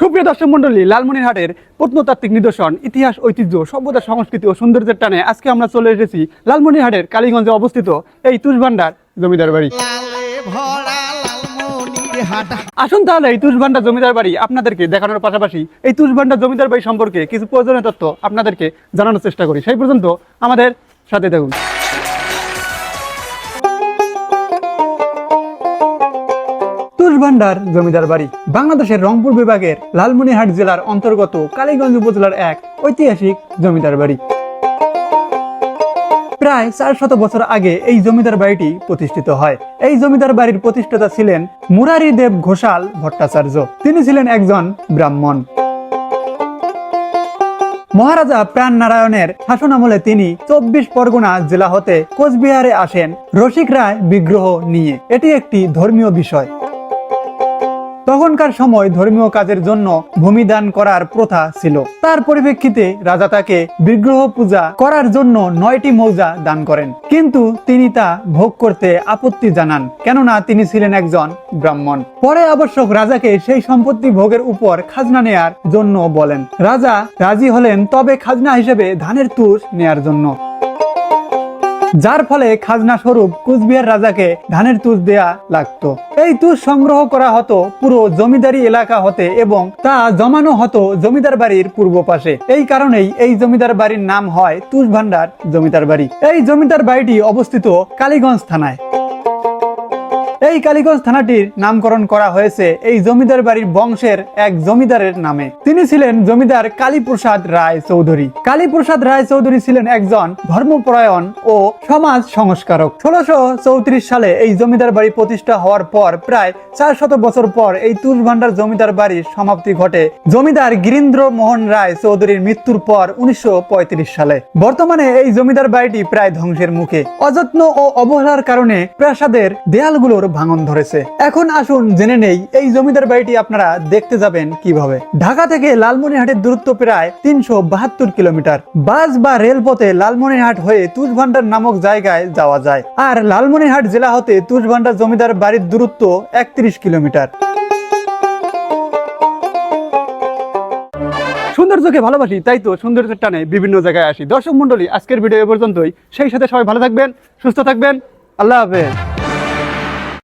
সুপ্রিয় দর্শক মন্ডলী লালমনিরহাটের প্রত্নতাত্ত্বিক নিদর্শন, ইতিহাস, ঐতিহ্য, সভ্যতা, সংস্কৃতি ও সৌন্দর্যের টানে আজকে আমরা চলে এসেছি লালমনিরহাটের কালীগঞ্জে অবস্থিত এই তুষভান্ডার জমিদার বাড়ি। আসুন তাহলে এই তুষভান্ডার জমিদার বাড়ি আপনাদেরকে দেখানোর পাশাপাশি এই তুষভান্ডার জমিদার বাড়ি সম্পর্কে কিছু প্রয়োজনীয় তথ্য আপনাদেরকে জানানোর চেষ্টা করি। সেই পর্যন্ত আমাদের সাথে থাকুন। তুষভান্ডার জমিদার বাড়ি। বাংলাদেশের রংপুর বিভাগের লালমনিরহাট জেলার অন্তর্গত কালীগঞ্জ উপজেলার এক ঐতিহাসিক জমিদার বাড়ি। প্রায় চার শত বছর আগে এই জমিদার বাড়িটি প্রতিষ্ঠিত হয়। এই জমিদার বাড়ির প্রতিষ্ঠাতা ছিলেন মুরারি দেব ঘোষাল ভট্টাচার্য। তিনি ছিলেন একজন ব্রাহ্মণ। মহারাজা প্রাণ নারায়ণের শাসনামলে তিনি চব্বিশ পরগনা জেলা হতে কোচবিহারে আসেন রসিক রায় বিগ্রহ নিয়ে। এটি একটি ধর্মীয় বিষয়। তখনকার সময় ধর্মীয় কাজের জন্য ভূমিদান করার প্রথা ছিল। তার পরিপ্রেক্ষিতে রাজা তাকে বিগ্রহ পূজা করার জন্য নয়টি মৌজা দান করেন। কিন্তু তিনি তা ভোগ করতে আপত্তি জানান, কেননা তিনি ছিলেন একজন ব্রাহ্মণ। পরে আবশ্যক রাজাকে সেই সম্পত্তি ভোগের উপর খাজনা নেয়ার জন্য বলেন। রাজা রাজি হলেন, তবে খাজনা হিসেবে ধানের তুষ নেয়ার জন্য। যার ফলে খাজনা স্বরূপ কুচবিহার রাজাকে ধানের তুষ দেয়া লাগত। এই তুষ সংগ্রহ করা হতো পুরো জমিদারি এলাকা হতে এবং তা জমানো হতো জমিদার বাড়ির পূর্ব পাশে। এই কারণেই এই জমিদার বাড়ির নাম হয় তুষ ভান্ডার জমিদার বাড়ি। এই জমিদার বাড়িটি অবস্থিত কালীগঞ্জ থানায়। এই কালীগঞ্জ থানাটির নামকরণ করা হয়েছে এই জমিদার বাড়ির বংশের এক জমিদারের নামে। তিনি ছিলেন জমিদার কালীপ্রসাদ রায় চৌধুরী। কালীপ্রসাদ রায় চৌধুরী ছিলেন একজন ধর্মপরায়ণ ও সমাজ সংস্কারক। ষোলশো চৌত্রিশ সালে এই জমিদার বাড়ি প্রতিষ্ঠা হওয়ার পর প্রায় চার শত বছর পর এই তুষ ভান্ডার জমিদার বাড়ির সমাপ্তি ঘটে। জমিদার গিরীন্দ্র মোহন রায় চৌধুরীর মৃত্যুর পর উনিশশো পঁয়ত্রিশ সালে। বর্তমানে এই জমিদার বাড়িটি প্রায় ধ্বংসের মুখে। অযত্ন ও অবহেলার কারণে প্রাসাদের দেয়ালগুলোর ভাঙন ধরেছে। এখন আসুন জেনে নেই, এই জমিদার বাড়িটি আপনারা দেখতে যাবেন কীভাবে। ঢাকা থেকে লালমনিরহাটের দূরত্ব প্রায় তিনশো বাহাত্তর কিলোমিটার। বাস বা রেলপথে লালমনিরহাট হয়ে তুষভান্ডার নামক জায়গায় যাওয়া যায়। আর লালমনিরহাট জেলা হতে তুষভান্ডার জমিদার বাড়ির দূরত্ব একত্রিশ কিলোমিটার। সৌন্দর্যকে ভালোবাসি, তাই তো সৌন্দর্যের টানে বিভিন্ন জায়গায় আসি। দর্শক মন্ডলী আজকের ভিডিও এ পর্যন্তই। সেই সাথে সবাই ভালো থাকবেন, সুস্থ থাকবেন। আল্লাহ হাফেজ।